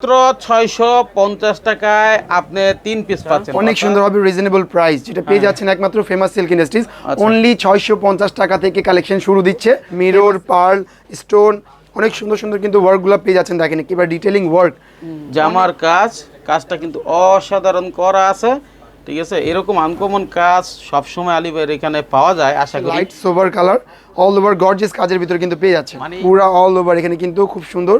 মাত্র ছয়শো পঞ্চাশ টাকায় আপনি তিন পিস পাচ্ছেন। অনেক সুন্দর হবে রিজনেবল প্রাইস যেটা পেয়ে যাচ্ছেন একমাত্র ফেমাস সিল্ক ইন্ডাস্ট্রিজ আচ্ছা। অনলি ছয়শো পঞ্চাশ টাকা থেকে কালেকশন শুরু দিচ্ছে। মিরর পার্ল স্টোন অনেক সুন্দর সুন্দর কিন্তু ওয়ার্কগুলো পেয়ে যাচ্ছেন। দেখেন একেবারে ডিটেলিং ওয়ার্ক জামার কাজ কাজটা কিন্তু অসাধারণ করা আছে। ঠিক আছে? এরকম আনকমন কাজ সবসময় আলিবের এখানে পাওয়া যায় আশা করি। Light sober colour all over gorgeous কাজের ভিতরে কিন্তু পেয়ে যাচ্ছে মানে- পুরা অল ওভার এখানে কিন্তু খুব সুন্দর।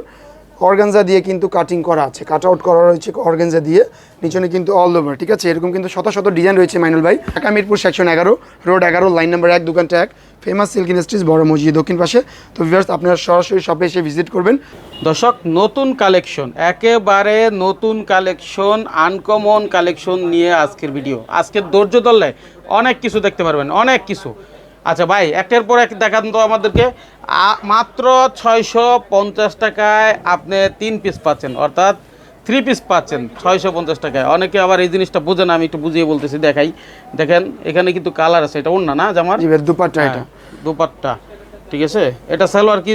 অর্গানজা দিয়ে কিন্তু কাটিং করা আছে। কাট আউট করা রয়েছে অর্গানজা দিয়ে, নিচনে কিন্তু অল ওভার ঠিক আছে? এরকম কিন্তু শত শত ডিজাইন রয়েছে মাইনুল ভাই। ঢাকা মিরপুর সেকশন এগারো রোড এগারো লাইন নাম্বার এক দোকানটা এক। ফেমাস সিল্ক ইন্ডাস্ট্রিজ বড় মসজিদ দক্ষিণ পাশে। তো ভিউয়ার্স আপনারা সরাসরি শপে এসে ভিজিট করবেন। দর্শক, নতুন কালেকশন একেবারে নতুন কালেকশন আনকমন কালেকশন নিয়ে আজকের ভিডিও আজকের ধৈর্য ধরলে অনেক কিছু দেখতে পারবেন, অনেক কিছু। আচ্ছা ভাই একটার পর এক দেখান তো আমাদেরকে। মাত্র ছয়শো পঞ্চাশ টাকায় আপনি তিন পিস পাচ্ছেন অর্থাৎ থ্রি পিস পাচ্ছেন ছয়শো পঞ্চাশ টাকায়। অনেকে আবার এই জিনিসটা বোঝে না আমি একটু বুঝিয়ে বলতেছি দেখাই। দেখেন এখানে কিন্তু কালার আছে এটা অন্য না জামার ভাই দুপাট্টা এটা। হ্যাঁ, দুপাট্টা ঠিক আছে? এটা সালোয়ার কি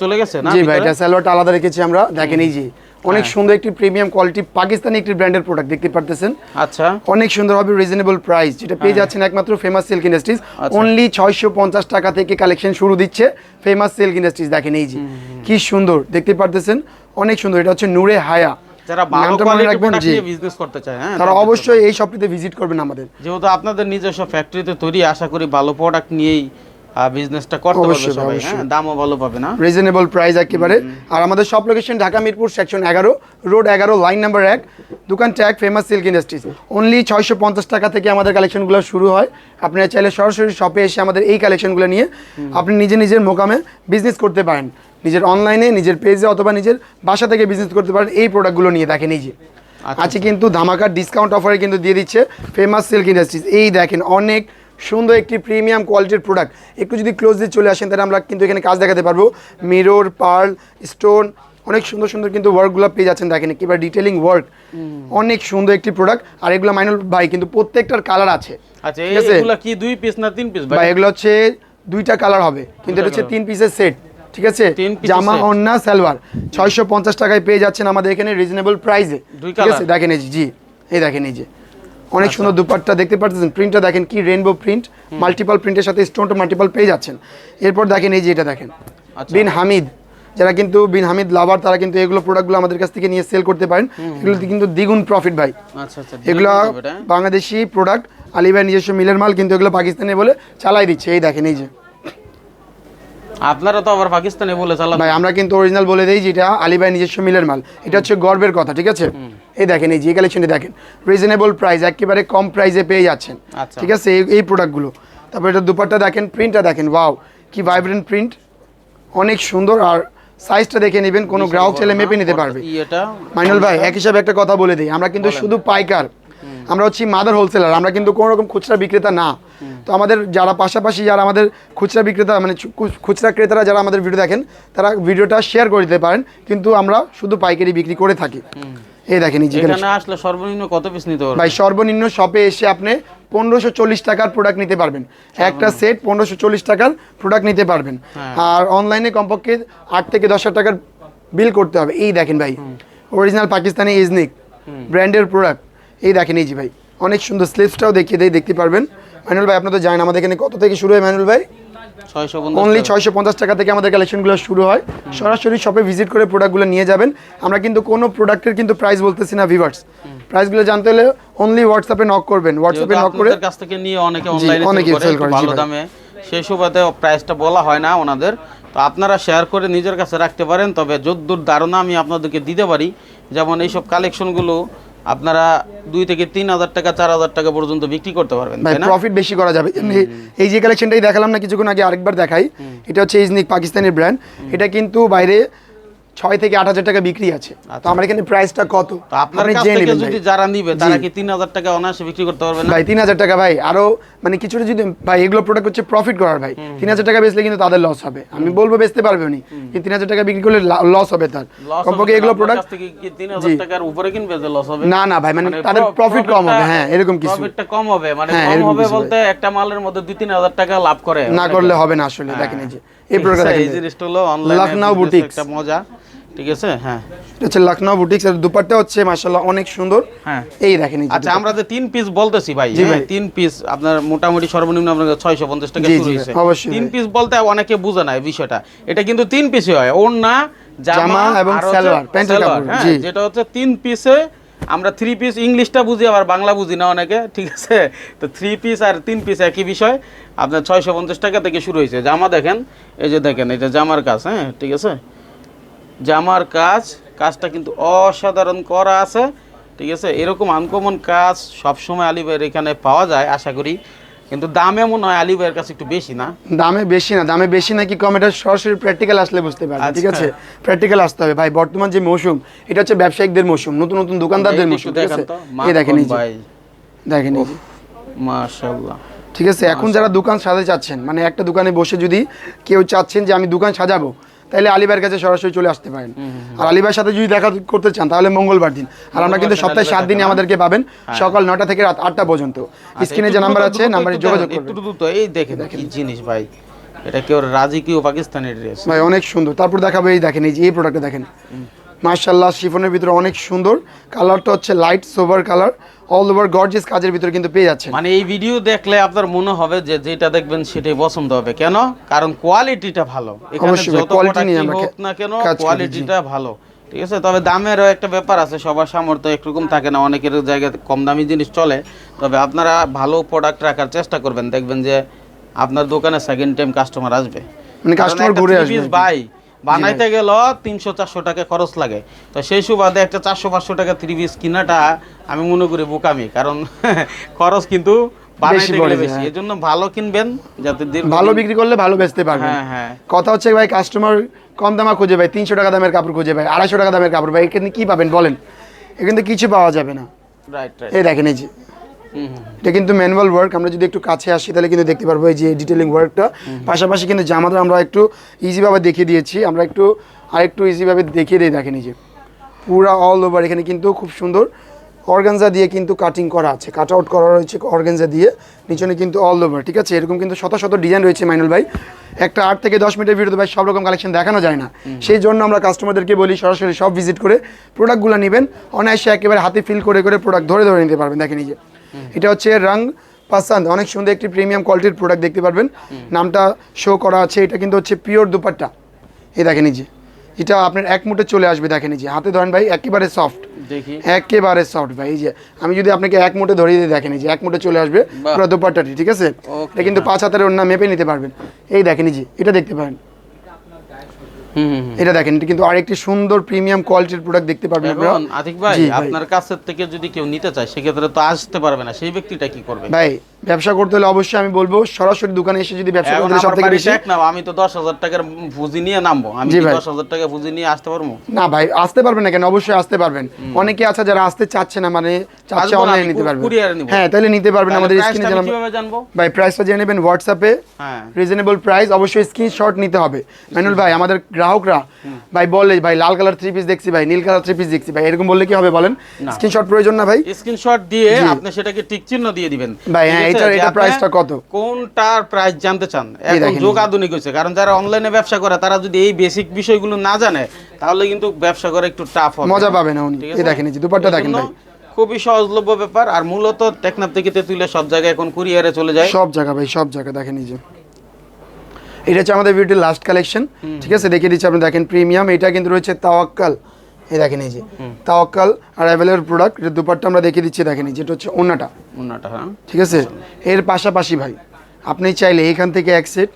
চলে গেছে না জি ভাই এটা সালোয়ারটা আলাদা রেখেছি আমরা। দেখেন এই যে অনেক সুন্দর একটি প্রিমিয়াম কোয়ালিটি পাকিস্তানি একটি ব্র্যান্ডের প্রোডাক্ট দেখতে পারতেছেন। আচ্ছা। অনেক সুন্দর হবে রিজনেবল প্রাইস যেটা পেয়ে যাচ্ছেন একমাত্র ফেমাস সিল্ক ইন্ডাস্ট্রিজ। অনলি ছয়শো পঞ্চাশ টাকা থেকে কালেকশন শুরু দিচ্ছে ফেমাস সিল্ক ইন্ডাস্ট্রিজ দেখেন এই যে। কি সুন্দর দেখতে পারতেছেন? অনেক সুন্দর এটা হচ্ছে নূরে হায়া। যারা ভালো কোয়ালিটির প্রোডাক্ট নিয়ে বিজনেস করতে চায় হ্যাঁ তারা অবশ্যই এই শপটিতে ভিজিট করবেন আমাদের। যেহেতু আপনাদের নিজস্ব ফ্যাক্টরিতে তৈরি আশা করি ভালো প্রোডাক্ট নিয়েই বিজনেসটা করতে পারবে সবাই। হ্যাঁ? দামও ভালো পাবে না? রিজনেবল প্রাইস একেবারে। আর আমাদের সব লোকেশন ঢাকা মিরপুর সেকশন এগারো রোড এগারো লাইন নাম্বার এক। দোকান tag famous silk industries only ছয়শো পঞ্চাশ টাকা থেকে আমাদের কালেকশনগুলো শুরু হয়। আপনারা চাইলে সরাসরি শপে এসে আমাদের এই কালেকশনগুলো নিয়ে আপনি নিজে নিজের মোকামে বিজনেস করতে পারেন। নিজের অনলাইনে নিজের পেজে অথবা নিজের বাসা থেকে বিজনেস করতে পারেন এই প্রোডাক্টগুলো নিয়ে দেখেন এই যে। আচ্ছা। আছে কিন্তু ধামাকার ডিসকাউন্ট অফারে কিন্তু দিয়ে দিচ্ছে ফেমাস সিল্ক ইন্ডাস্ট্রিজ এই দেখেন অনেক সুন্দর একটি প্রিমিয়াম কোয়ালিটির প্রোডাক্ট একটু যদি ক্লোজলি চলে আসেন তাহলে আমরা কিন্তু এখানে কাজ দেখাতে পারব। মিরর পার্ল স্টোন অনেক সুন্দর সুন্দর কিন্তু ওয়ার্কগুলো পেয়ে যাচ্ছেন দেখেন। একেবারে ডিটেলিং ওয়ার্ক অনেক সুন্দর একটি প্রোডাক্ট আর এগুলো মাইনুল ভাই কিন্তু প্রত্যেকটার কালার আছে। আচ্ছা আছে? কি দুই পিস না তিন পিস ভাই? এগুলো হচ্ছে দুইটা কালার হবে। কিন্তু এটা হচ্ছে তিন পিসের সেট ঠিক আছে? জামা। অন্যা সালোয়ার। ছয়শো পঞ্চাশ টাকায় পেয়ে যাচ্ছেন আমাদের এখানে রিজনেবল প্রাইসে ঠিক আছে? দেখেন জি। এই দেখেন এই যে। অনেক আচ্ছা। সুন্দর দুপাট্টা দেখতে পাচ্ছেন প্রিন্টটা দেখেন কি রেনবো প্রিন্ট মাল্টিপল প্রিন্টের সাথে স্টোনটা মাল্টিপল পেয়ে যাচ্ছেন। এরপর দেখেন এই যে এটা দেখেন। আচ্ছা। বিন হামিদ যারা কিন্তু বিন হামিদ লাভার তারা কিন্তু এগুলো প্রোডাক্টগুলো আমাদের কাছ থেকে নিয়ে সেল করতে পারেন। এগুলোতে কিন্তু দ্বিগুণ প্রফিট ভাই। আচ্ছা আচ্ছা এগুলো এটা। বাংলাদেশি প্রোডাক্ট আলিবাই নিজস্ব মিলের মাল কিন্তু এগুলো পাকিস্তানি বলে চালাই দিচ্ছে। এই দেখেন এই যে। আপনারা তো আবার পাকিস্তানে বলে চালান। ভাই আমরা কিন্তু অরিজিনাল বলে দিই যেটা আলিবাই নিজস্ব মিলের মাল। এটা হচ্ছে গর্বের কথা ঠিক আছে? এই দেখেন এই যে কালেকশনটি দেখেন রিজনেবল প্রাইস একেবারে কম প্রাইসে পেয়ে যাচ্ছেন। আচ্ছা। ঠিক আছে? এই এই প্রোডাক্টগুলো তারপর এটা দুপাট্টা দেখেন প্রিন্টটা দেখেন ওয়াও কি ভাইব্রেন্ট প্রিন্ট অনেক সুন্দর আর সাইজটা দেখে নেবেন কোনো গ্রাহক ছেলে মেপে নিতে পারবে। মাইনুল ভাই এক হিসাবে একটা কথা বলে দিই আমরা কিন্তু শুধু পাইকার। আমরা হচ্ছি মাদার হোলসেলার আমরা কিন্তু কোনো রকম খুচরা বিক্রেতা না। তো আমাদের যারা পাশাপাশি যারা আমাদের খুচরা বিক্রেতা মানে খুচরা ক্রেতারা যারা আমাদের ভিডিও দেখেন তারা ভিডিওটা শেয়ার করে দিতে পারেন কিন্তু আমরা শুধু পাইকারি বিক্রি করে থাকি। এই দেখেন এখানে আসলে সর্বনিম্ন কত পিস নিতে পারবে ভাই সর্বনিম্ন শপে এসে আপনি পনেরোশো চল্লিশ টাকার প্রোডাক্ট নিতে পারবেন। একটা সেট পনেরোশো চল্লিশ টাকার প্রোডাক্ট নিতে পারবেন। হ্যাঁ। আর অনলাইনে কমপক্ষে আট থেকে দশ হাজার টাকার বিল করতে হবে। এই দেখেন ভাই অরিজিনাল পাকিস্তানি ইজনিক ব্র্যান্ডের প্রোডাক্ট এই দেখেন এই যে ভাই অনেক সুন্দর স্লিপসটাও দেখিয়ে দেয় দেখতে পারবেন। ম্যানুয়াল ভাই আপনার তো জানেন আমাদের এখানে কত থেকে শুরু হয় ম্যানুয়াল ভাই? অনলি ছয়শো পঞ্চাশ টাকা থেকে আমাদের কালেকশনগুলো শুরু হয়। সরাসরি শপে ভিজিট করে প্রোডাক্টগুলো নিয়ে যাবেন। আমরা কিন্তু কোনো প্রোডাক্টের কিন্তু প্রাইস বলতেছি না ভিভার্স প্রাইসগুলো জানতে হলে অনলি হোয়াটসঅ্যাপে নক করবেন। হোয়াটসঅ্যাপে নক করে কাছ থেকে নিয়ে অনেকে অনলাইনে অনেকে সেল করে ভালো দামে। সেই সুবাদে প্রাইসটা বলা হয় না ওনাদের। তো আপনারা শেয়ার করে নিজের কাছে রাখতে পারেন। তবে যদ্দূর ধারণা আমি আপনাদেরকে দিতে পারি। যেমন এইসব কালেকশনগুলো আপনারা দুই থেকে তিন হাজার টাকা চার হাজার টাকা পর্যন্ত বিক্রি করতে পারবেন প্রফিট বেশি করা যাবে। এই যে কালেকশনটাই দেখালাম না কিছুক্ষণ আগে আরেকবার দেখাই। এটা হচ্ছে ইজনিক পাকিস্তানের ব্র্যান্ড এটা কিন্তু বাইরে ছয় থেকে আট হাজার টাকা বিক্রি আছে। তো আমার এখানে প্রাইসটা কত? আপনার কাছ থেকে যদি যারা নিবে তারা কি তিন হাজার টাকা অনায়াসে বিক্রি করতে পারবে ভাই তিন হাজার টাকা ভাই আরও মানে কিছুটা যদি ভাই এগুলো প্রোডাক্ট হচ্ছে প্রফিট করার ভাই। তিন হাজার টাকা বেচলে কিন্তু তাদের লস হবে। আমি বলব বেচতে পারবে উনি। কিন্তু তিন হাজার টাকা বিক্রি করলে লস হবে তার। কমপক্ষে এগুলো প্রোডাক্ট তিন হাজার টাকার উপরে কিনবে যে লস হবে? না না ভাই মানে তাদের প্রফিট কম হবে। হ্যাঁ এরকম কিছু। প্রফিটটা কম হবে। মানে হ্যাঁ, কম হবে বলতে একটা মালের মধ্যে দুই তিন হাজার টাকা লাভ করে। না করলে হবে না আসলে দেখেন এই যে। এই প্রোডাক্ট এই জিনিসটা হলো অনলাইনে লখনউ বুটিক্স একটা মজা। ঠিক আছে? হ্যাঁ। এটা হচ্ছে লখনৌ বুটিক্স এর দুপাট্টা হচ্ছে মাশাআল্লাহ অনেক সুন্দর। হ্যাঁ। এই দেখেন আচ্ছা আমরা যে তিন পিস বলতেছি ভাই হ্যাঁ, তিন পিস আপনার মোটামুটি সর্বনিম্ন আপনার ছয়শো পঞ্চাশ টাকা শুরু হয়েছে। অবশ্যই তিন পিস বলতে অনেকে বুঝে না এই বিষয়টা। এটা কিন্তু তিন পিসই হয় ওড়না জামা জামা এবং সালোয়ার, প্যান্টের কাপড়, হ্যাঁ, জি। যেটা হচ্ছে তিন পিসে আমরা থ্রি পিস ইংলিশটা বুঝি আবার বাংলা বুঝি না অনেকে ঠিক আছে? তো থ্রি পিস আর তিন পিস একই বিষয়। আপনার ছয়শো পঞ্চাশ টাকা থেকে শুরু হয়েছে। জামা দেখেন এই যে দেখেন এটা জামার কাজ হ্যাঁ ঠিক আছে? জামার কাজ কাজটা কিন্তু অসাধারণ করা আছে ঠিক আছে? এরকম আনকমন কাজ সবসময় আলী ভাইয়ের এখানে পাওয়া যায় আশা করি। কিন্তু দামে মনে হয় আলী ভাইয়ের কাছে একটু বেশি না? দামে বেশি না দামে বেশি নাকি কম এটা সরাসরি প্র্যাকটিক্যাল আসলে বুঝতে পারবেন ঠিক আছে? প্র্যাকটিক্যাল আসতে হবে। ভাই বর্তমান যে মৌসুম এটা হচ্ছে ব্যবসায়িকদের মৌসুম নতুন নতুন দোকানদারদের মৌসুম ঠিক আছে? তো এই দেখেন এই ভাই দেখেন এই মাশাআল্লাহ। ঠিক আছে এখন যারা দোকান সাজাতে চাচ্ছেন মানে একটা দোকানে বসে যদি কেউ চাচ্ছেন যে আমি দোকান সাজাবো তাহলে আলিবার কাছে সরাসরি চলে আসতে পারেন। আর আলিবার সাথে যদি দেখা করতে চান তাহলে মঙ্গলবার দিন। আর আমরা কিন্তু সপ্তাহে সাত দিনে দিনই আমাদেরকে পাবেন সকাল নটা থেকে রাত আটটা পর্যন্ত। স্ক্রিনে যে নাম্বার আছে নাম্বারে যোগাযোগ এই দেখে দেখেন। জিনিস ভাই। এটা কেউ রাজি কেউ পাকিস্তানের ড্রেস ভাই অনেক সুন্দর। তারপর দেখাবো এই দেখেন এই যে এই প্রোডাক্টটা দেখেন। মার্শাল্লাহ শিফনের ভিতরে অনেক সুন্দর। কালারটা হচ্ছে light sober colour all over gorgeous কাজের ভিতরে কিন্তু পেয়ে যাচ্ছেন। মানে এই ভিডিও দেখলে আপনার মনে হবে যে যেটা দেখবেন সেটাই পছন্দ হবে। কেন? কারণ কোয়ালিটিটা ভালো। এখানে যত product নিয়ে আমরা না কেন। কোয়ালিটিটা ভালো। ঠিক আছে? তবে দামেরও একটা ব্যাপার আছে সবার সামর্থ্য একরকম থাকে না অনেকের জায়গায় কম দামি জিনিস চলে। তবে আপনারা ভালো প্রোডাক্ট রাখার চেষ্টা করবেন দেখবেন যে আপনার দোকানে সেকেন্ড টাইম কাস্টমার আসবে। মানে একটা ঘুরে আসবে ভাই বানাইতে গেল তিনশো চারশো টাকা খরচ লাগে। তো সেই সুবাদে একটা চারশো পাঁচশো টাকা থ্রি পিস কিনাটা আমি মনে করি বোকামি কারণ খরচ কিন্তু। এই জন্য ভালো কিনবেন যাতে ভালো বিক্রি করলে ভালো বেচতে পারবেন। হ্যাঁ হ্যাঁ। কথা হচ্ছে ভাই কাস্টমার কম দামা খুঁজে ভাই তিনশো টাকা দামের কাপড় খুঁজে ভাই আড়াইশো টাকা দামের কাপড় ভাই এখানে কি পাবেন বলেন? এখানে কিছু পাওয়া যাবে না। রাইট রাইট এই দেখেন এই যে। এটা কিন্তু ম্যানুয়াল ওয়ার্ক আমরা যদি একটু কাছে আসি তাহলে কিন্তু দেখতে পারব এই যে ডিটেলিং ওয়ার্কটা পাশাপাশি কিন্তু জামাটা আমরা একটু ইজিভাবে দেখিয়ে দিয়েছি আমরা একটু আর একটু ইজিভাবে দেখিয়ে দিই দেখেন এই যে। পুরা অল ওভার এখানে কিন্তু খুব সুন্দর অর্গানজা দিয়ে কিন্তু কাটিং করা আছে। কাট আউট করা রয়েছে অর্গানজা দিয়ে নিচনে কিন্তু অল ওভার ঠিক আছে? এরকম কিন্তু শত শত ডিজাইন রয়েছে মাইনুল ভাই। একটা আট থেকে দশ মিনিটের ভিডিওতে ভাই সব রকম কালেকশন দেখানো যায় না। সেই জন্য আমরা কাস্টমারদেরকে বলি সরাসরি সব ভিজিট করে প্রোডাক্টগুলো নেবেন। অনায়াসে একেবারে হাতে ফিল করে করে প্রোডাক্ট ধরে ধরে নিতে পারবেন। দেখেন এই যে। এটা হচ্ছে রং পাসান্দ। অনেক সুন্দর একটি প্রিমিয়াম কোয়ালিটির প্রোডাক্ট দেখতে পারবেন। নামটা শো করা আছে। এটা কিন্তু হচ্ছে পিওর দুপাট্টা। এই দেখেন এই যে। এটা আপনার এক মুঠে চলে আসবে দেখেন এই যে। হাতে ধরেন ভাই একেবারে সফট একেবারে সফট ভাই এই যে। আমি যদি আপনাকে এক মুঠে ধরিয়ে দিই দেখেন এই যে। এক মুঠে চলে আসবে পুরো দুপাট্টাটি ঠিক আছে? এটা কিন্তু পাঁচ হাতের অন্য মেপে নিতে পারবেন। এই দেখেন এই যে। এটা দেখতে পারেন। এটা দেখেন এটা কিন্তু আরেকটি সুন্দর প্রিমিয়াম কোয়ালিটির প্রোডাক্ট দেখতে পারবেন আপনারা। আতিক ভাই ভাই। আপনার কাছ থেকে যদি কেউ নিতে চায় সেক্ষেত্রে তো আসতে পারবে না। সেই ব্যক্তিটা কি করবে? ভাই ব্যবসা করতে হলে অবশ্যই আমি বলব সরাসরি দোকানে এসে যদি ব্যবসা করতে সব থেকে বেশি। না আমি তো দশ হাজার টাকার পুঁজি নিয়ে নামবো। আমি জি কি ভাই। দশ হাজার টাকা পুঁজি নিয়ে আসতে পারব? না ভাই আসতে পারবেন না কেন? অবশ্যই আসতে পারবেন। অনেকে আছে যারা আসতে চাচ্ছে না মানে চাচ্ছে আসব অনলাইনে নিতে পারবেন। হ্যাঁ তাহলে নিতে পারবেন আমাদের স্ক্রিনে জানাব কীভাবে জানব? ভাই প্রাইসটা জেনে নেবেন হোয়াটসঅ্যাপে হ্যাঁ। রিজনেবল প্রাইস অবশ্যই স্ক্রিনশট নিতে হবে। ম্যানুল ভাই আমাদের গ্রাহকরা ভাই বলে ভাই লাল কালার থ্রি পিস দেখছি ভাই নীল কালার থ্রি পিস দেখছি ভাই এরকম বললে কি হবে বলেন। স্ক্রিনশট প্রয়োজন না ভাই? স্ক্রিনশট দিয়ে আপনি সেটাকে টিক চিহ্ন দিয়ে দিবেন। ভাই, হ্যাঁ, আছে? এটার- যে এটার আপনি price টা কত? কোনটার প্রাইস জানতে চান? এখন যোগ আধুনিক হয়েছে। কারণ যারা অনলাইনে ব্যবসা করে তারা যদি এই বেসিক বিষয়গুলো না জানে তাহলে কিন্তু ব্যবসা করে একটু টাফ হবে। মজা পাবে না উনি। এই দেখেন এই যে দুপাট্টা দেখেন ভাই। খুবই সহজলভ্য ব্যাপার। আর মূলত টেকনাফ থেকে তেতুলে সব জায়গায় এখন কুরিয়ারে চলে যায়। সব জায়গা ভাই সব জায়গা দেখেন এই যে। এটা হচ্ছে আমাদের বিউটির লাস্ট কালেকশন ঠিক আছে? দেখিয়ে দিচ্ছি আপনি। দেখেন প্রিমিয়াম এটা কিন্তু রয়েছে তাওয়াক্কাল। এই দেখেন এই যে তাওয়াক্কাল আর অ্যাভেলের প্রোডাক্ট এটা দুপাট্টা আমরা দেখিয়ে দিচ্ছি দেখেন এই যে এটা হচ্ছে ওনাটা মুন্নাটা হ্যাঁ। ঠিক আছে? এর পাশাপাশি ভাই আপনি চাইলে এখান থেকে এক সেট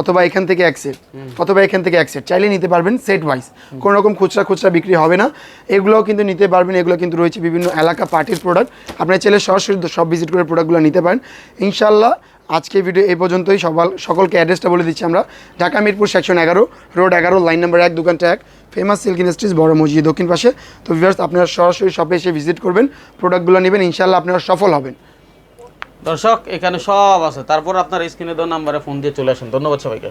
অথবা এখান থেকে এক সেট অথবা এখান থেকে এক সেট চাইলে নিতে পারবেন সেট ওয়াইজ কোনো রকম খুচরা খুচরা বিক্রি হবে না। এগুলোও কিন্তু নিতে পারবেন এগুলো কিন্তু রয়েছে বিভিন্ন এলাকা পার্টির প্রোডাক্ট আপনার চাইলে সরাসরি সব ভিজিট করে প্রোডাক্টগুলো নিতে পারেন। ইনশাল্লাহ আজকে ভিডিও এই পর্যন্তই। সবাই সকলকে অ্যাড্রেসটা বলে দিচ্ছি আমরা। ঢাকা মিরপুর সেকশন এগারো রোড এগারো লাইন নাম্বার এক, দোকানটা এক। ফেমাস সিল্ক ইন্ডাস্ট্রিজ বড় মসজিদ দক্ষিণ পাশে। তো ভিউয়ার্স আপনারা সরাসরি শপে এসে ভিজিট করবেন। প্রোডাক্টগুলো নেবেন ইনশাল্লাহ আপনারা সফল হবেন। দর্শক, এখানে সব আছে। তারপর আপনার স্ক্রিনে দেওয়া নাম্বারে ফোন দিয়ে চলে আসেন। ধন্যবাদ সবাইকে।